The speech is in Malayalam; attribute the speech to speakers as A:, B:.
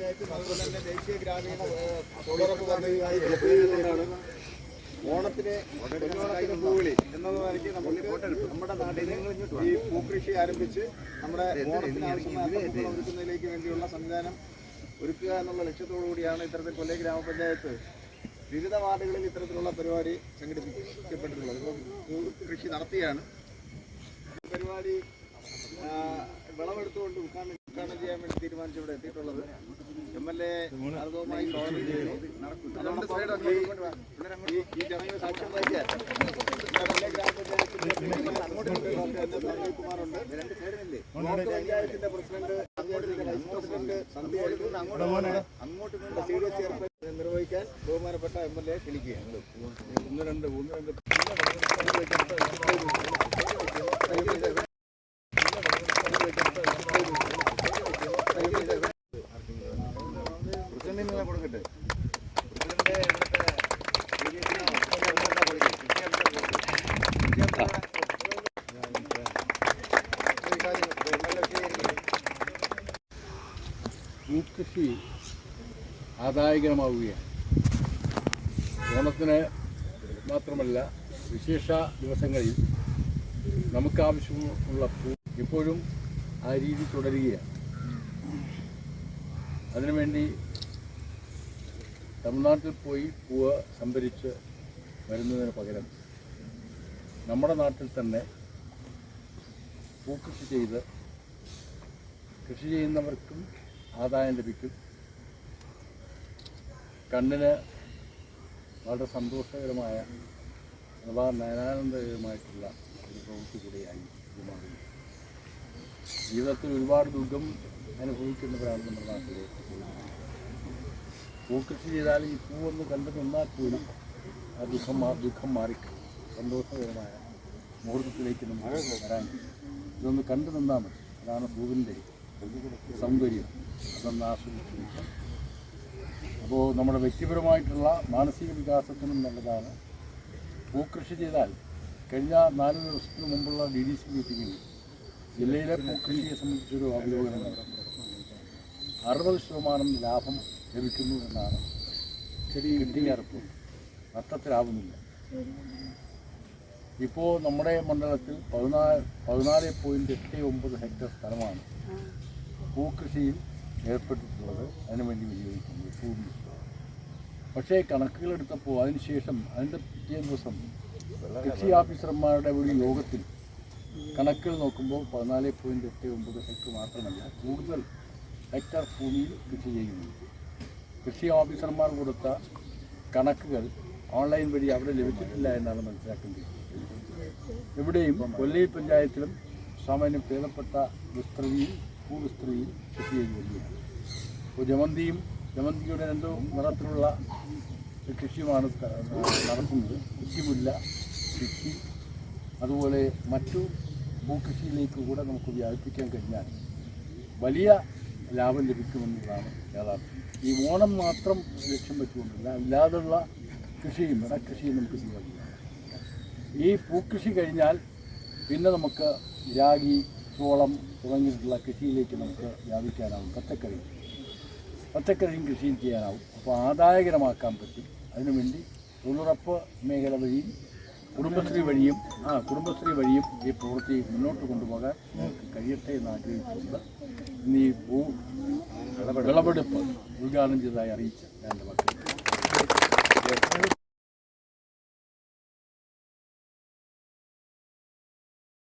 A: ഗ്രാമപഞ്ചായത്തും അതുപോലെ തന്നെ ദേശീയ ഗ്രാമീണ തൊഴിലുറപ്പ് പദ്ധതിയുമായി ചെയ്തുകൊണ്ടാണ് ഓണത്തിന് പൊന്നോണത്തിന് പൂവിളി എന്നത് നമ്മൾ നമുക്ക് നമ്മുടെ നാട്ടിൽ ഈ പൂക്കൃഷി ആരംഭിച്ച് നമ്മുടെ ഓണത്തിന് ആവശ്യമായ ഒരുക്കുന്നതിലേക്ക് വേണ്ടിയുള്ള സംവിധാനം ഒരുക്കുക എന്നുള്ള ലക്ഷ്യത്തോടു കൂടിയാണ് ഇത്തരത്തിൽ കൊല്ലം ഗ്രാമപഞ്ചായത്ത് വിവിധ വാർഡുകളിൽ ഇത്തരത്തിലുള്ള പരിപാടി സംഘടിപ്പിക്കപ്പെട്ടിട്ടുള്ളത്. ഇപ്പം പൂക്കൃഷി നടത്തിയാണ്. പരിപാടി വിളവെടുത്തുകൊണ്ട് ഉദ്ഘാടനം ഉദ്ഘാടനം ചെയ്യാൻ വേണ്ടി തീരുമാനിച്ചിവിടെ എത്തിയിട്ടുള്ളത്. എൽ എ അതുമായി സാക്ഷ്യം അങ്ങോട്ട് ഡോക്ടർ എൻ എസ് അനിൽ കുമാറുണ്ട് ബ്ലോക്ക് പഞ്ചായത്തിന്റെ പ്രസിഡന്റ് അങ്ങോട്ട് വൈസ് പ്രസിഡന്റ് സന്ധ്യ അങ്ങോട്ട് അങ്ങോട്ട് നിന്ന് സി ഡി എസ് ചെയർപേഴ്സൺ നിർവഹിക്കാൻ ബഹുമാനപ്പെട്ട എം എൽ എ ക്ഷണിക്കുകയാണ് ഒന്ന് രണ്ട് മൂന്ന് രണ്ട് പ്രസിഡന്റിന് കൊടുക്കട്ടെ.
B: പൂക്കൃഷി ആദായകരമാവുകയാണ്. ഓണത്തിന് മാത്രമല്ല വിശേഷ ദിവസങ്ങളിൽ നമുക്കാവശ്യമുള്ള പൂ ഇപ്പോഴും ആ രീതി തുടരുകയാണ്. അതിനുവേണ്ടി തമിഴ്നാട്ടിൽ പോയി പൂവ് സംഭരിച്ച് വരുന്നതിന് പകരം നമ്മുടെ നാട്ടിൽ തന്നെ പൂക്കൃഷി ചെയ്ത് കൃഷി ചെയ്യുന്നവർക്കും ആദായം ലഭിക്കും. കണ്ണിന് വളരെ സന്തോഷകരമായ അഥവാ നയനാനന്ദകരമായിട്ടുള്ള ഒരു പ്രവൃത്തി കൂടിയായി ഇത് ജീവിതത്തിൽ ഒരുപാട് ദുഃഖം അനുഭവിക്കുന്നവരാണ് നമ്മുടെ നാട്ടിലെ പൂക്കൃഷി ചെയ്താൽ ഈ പൂവൊന്ന് കണ്ടു നിന്നാൽ പോലും ആ ദുഃഖം മാ ദുഃഖം മാറി. സന്തോഷകരമായ മുഹൂർത്തത്തിലേക്ക് നമുക്ക് വരാൻ ഇതൊന്ന് കണ്ടു നിന്നാൽ മതി. അതാണ് പൂവിന്റെ സൗന്ദര്യം. അതൊന്ന് ആസ്വദിച്ച് അപ്പോൾ നമ്മുടെ വ്യക്തിപരമായിട്ടുള്ള മാനസിക വികാസത്തിനും നല്ലതാണ്. പൂക്കൃഷി ചെയ്താൽ കഴിഞ്ഞ നാല് ദിവസത്തിന് മുമ്പുള്ള ഡി ഡി സി മീറ്റിങ്ങിൽ ജില്ലയിലെ പൂക്കൃഷിയെ സംബന്ധിച്ചൊരു അവലോകനം അറുപത് ശതമാനം ലാഭം ലഭിക്കുന്നു എന്നാണ്. ചെടി റിപ്പോർട്ട് നഷ്ടത്തിലാവുന്നില്ല. ഇപ്പോൾ നമ്മുടെ മണ്ഡലത്തിൽ പതിനാല് പതിനാല് പോയിന്റ് എട്ട് ഒമ്പത് ഹെക്ടർ സ്ഥലമാണ് പൂക്കൃഷിയിൽ ഏർപ്പെട്ടിട്ടുള്ളത്. അതിനുവേണ്ടി വിനിയോഗിക്കുന്നത് ഭൂമി. പക്ഷേ കണക്കുകളെടുത്തപ്പോൾ അതിനുശേഷം അതിന്റെ പിറ്റേ ദിവസം കൃഷി ഓഫീസർമാരുടെ ഒരു യോഗത്തിൽ കണക്കുകൾ നോക്കുമ്പോൾ പതിനാല് പോയിന്റ് എട്ട് ഒമ്പത് ഹെക്ടർ മാത്രമല്ല കൂടുതൽ ഹെക്ടർ ഭൂമിയിൽ കൃഷി ചെയ്യുന്നു. കൃഷി ഓഫീസർമാർ കൊടുത്ത കണക്കുകൾ ഓൺലൈൻ വഴി അവിടെ ലഭിച്ചിട്ടില്ല എന്നാണ് മനസ്സിലാക്കേണ്ടത്. ഇവിടെയും കൊല്ലി പഞ്ചായത്തിലും സാമാന്യം ഭേദപ്പെട്ട വിസ്തൃതിയിൽ ഭൂവിസ്തൃതിയിൽ കൃഷി ചെയ്തു വരികയാണ് ഇപ്പോൾ ജമന്തിയും ജമന്തിയുടെ രണ്ടോ നിറത്തിലുള്ള കൃഷിയുമാണ് നടക്കുന്നത്. കൃഷിമുല്ല കൃഷി അതുപോലെ മറ്റു ഭൂകൃഷിയിലേക്ക് കൂടെ നമുക്ക് വ്യാപിപ്പിക്കാൻ കഴിഞ്ഞാൽ വലിയ ലാഭം ലഭിക്കുമെന്നുള്ളതാണ് യാഥാർത്ഥ്യം. ഈ ഓണം മാത്രം ലക്ഷ്യം വെച്ചുകൊണ്ടില്ല അല്ലാതുള്ള കൃഷിയും ഇടക്കൃഷിയും നമുക്ക് ചെയ്യാൻ ഈ പൂക്കൃഷി കഴിഞ്ഞാൽ പിന്നെ നമുക്ക് രാഗി ചോളം തുടങ്ങിയിട്ടുള്ള കൃഷിയിലേക്ക് നമുക്ക് വ്യാപിക്കാനാവും പച്ചക്കറി പച്ചക്കറിയും കൃഷിയും ചെയ്യാനാവും. അപ്പോൾ ആദായകരമാക്കാൻ പറ്റും. അതിനുവേണ്ടി തൊഴിലുറപ്പ് മേഖല വഴിയും കുടുംബശ്രീ വഴിയും ആ കുടുംബശ്രീ വഴിയും ഈ പ്രവൃത്തി മുന്നോട്ട് കൊണ്ടുപോകാൻ കഴിയട്ടെ എന്ന് ആഗ്രഹിച്ചുകൊണ്ട് ഇന്ന് ഈ ഭൂ വിളവെടുപ്പ് ഉദ്ഘാടനം ചെയ്തതായി അറിയിച്ച എന്റെ മക്കൾ